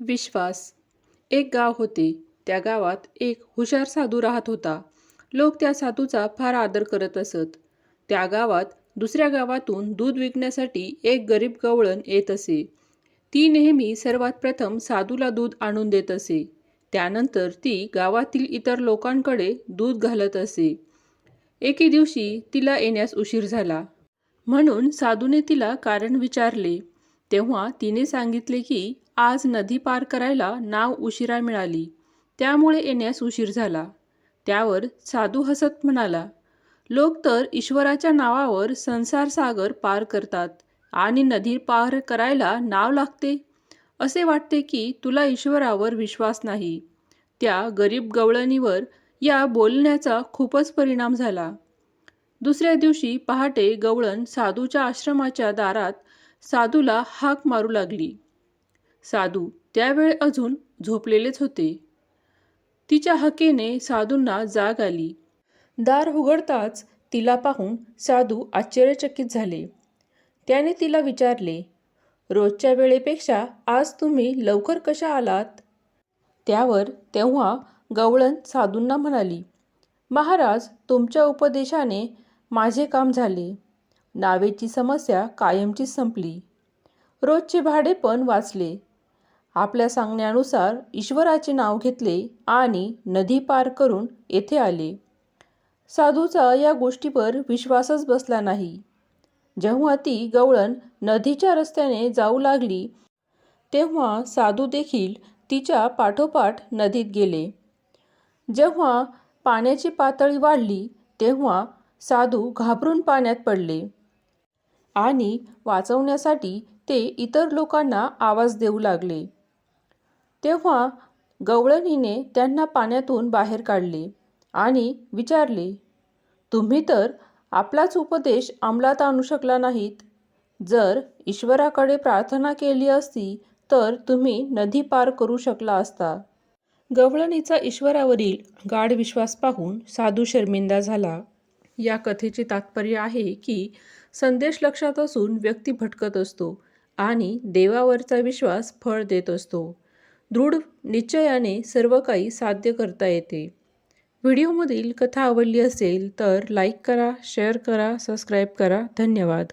विश्वास. एक गाव होते. त्या गावात एक हुशार साधू राहत होता. लोक त्या साधूचा फार आदर करत असत. त्या गावात दुसऱ्या गावातून दूध विकण्यासाठी एक गरीब गवळण येत असे. ती नेहमी सर्वात प्रथम साधूला दूध आणून देत असे. त्यानंतर ती गावातील इतर लोकांकडे दूध घालत असे. एके दिवशी तिला येण्यास उशीर झाला. म्हणून साधूने तिला कारण विचारले. तेव्हा तिने सांगितले की आज नदी पार करायला नाव उशिरा मिळाली. त्यामुळे येण्यास उशीर झाला. त्यावर साधू हसत म्हणाला लोक तर ईश्वराच्या नावावर संसार सागर पार करतात आणि नदी पार करायला नाव लागते. असे वाटते की तुला ईश्वरावर विश्वास नाही. त्या गरीब गवळणीवर या बोलण्याचा खूपच परिणाम झाला. दुसऱ्या दिवशी पहाटे गवळण साधूच्या आश्रमाच्या दारात साधूला हाक मारू लागली. साधू त्यावेळ अजून झोपलेलेच होते. तिच्या हकेने साधूंना जाग आली. दार उघडताच तिला पाहून साधू आश्चर्यचकित झाले. त्याने तिला विचारले रोजच्या वेळेपेक्षा आज तुम्ही लवकर कशा आलात? त्यावर तेव्हा गवळण साधूंना म्हणाली महाराज तुमच्या उपदेशाने माझे काम झाले. नावेची समस्या कायमची संपली. रोजचे भाडे पण वाचले. आपल्या सांगण्यानुसार ईश्वराचे नाव घेतले आणि नदी पार करून येथे आले. साधूचा या गोष्टीवर विश्वासच बसला नाही. जेव्हा ती गवळण नदीच्या रस्त्याने जाऊ लागली तेव्हा साधू देखील तिच्या पाठोपाठ नदीत गेले. जेव्हा पाण्याची पातळी वाढली तेव्हा साधू घाबरून पाण्यात पडले आणि वाचवण्यासाठी ते इतर लोकांना आवाज देऊ लागले. तेव्हा गवळणीने त्यांना पाण्यातून बाहेर काढले आणि विचारले तुम्ही तर आपलाच उपदेश अंमलात आणू शकला नाहीत. जर ईश्वराकडे प्रार्थना केली असती तर तुम्ही नदी पार करू शकला असता. गवळणीचा ईश्वरावरील गाढ विश्वास पाहून साधू शर्मिंदा झाला. या कथेचे तात्पर्य आहे की संदेश लक्षात असून व्यक्ती भटकत असतो आणि देवावरचा विश्वास फळ देत असतो. दृढ निश्चयाने सर्व काही साध्य करता येते. व्हिडिओमधील कथा आवडली असेल तर लाईक करा शेअर करा सबस्क्राईब करा. धन्यवाद.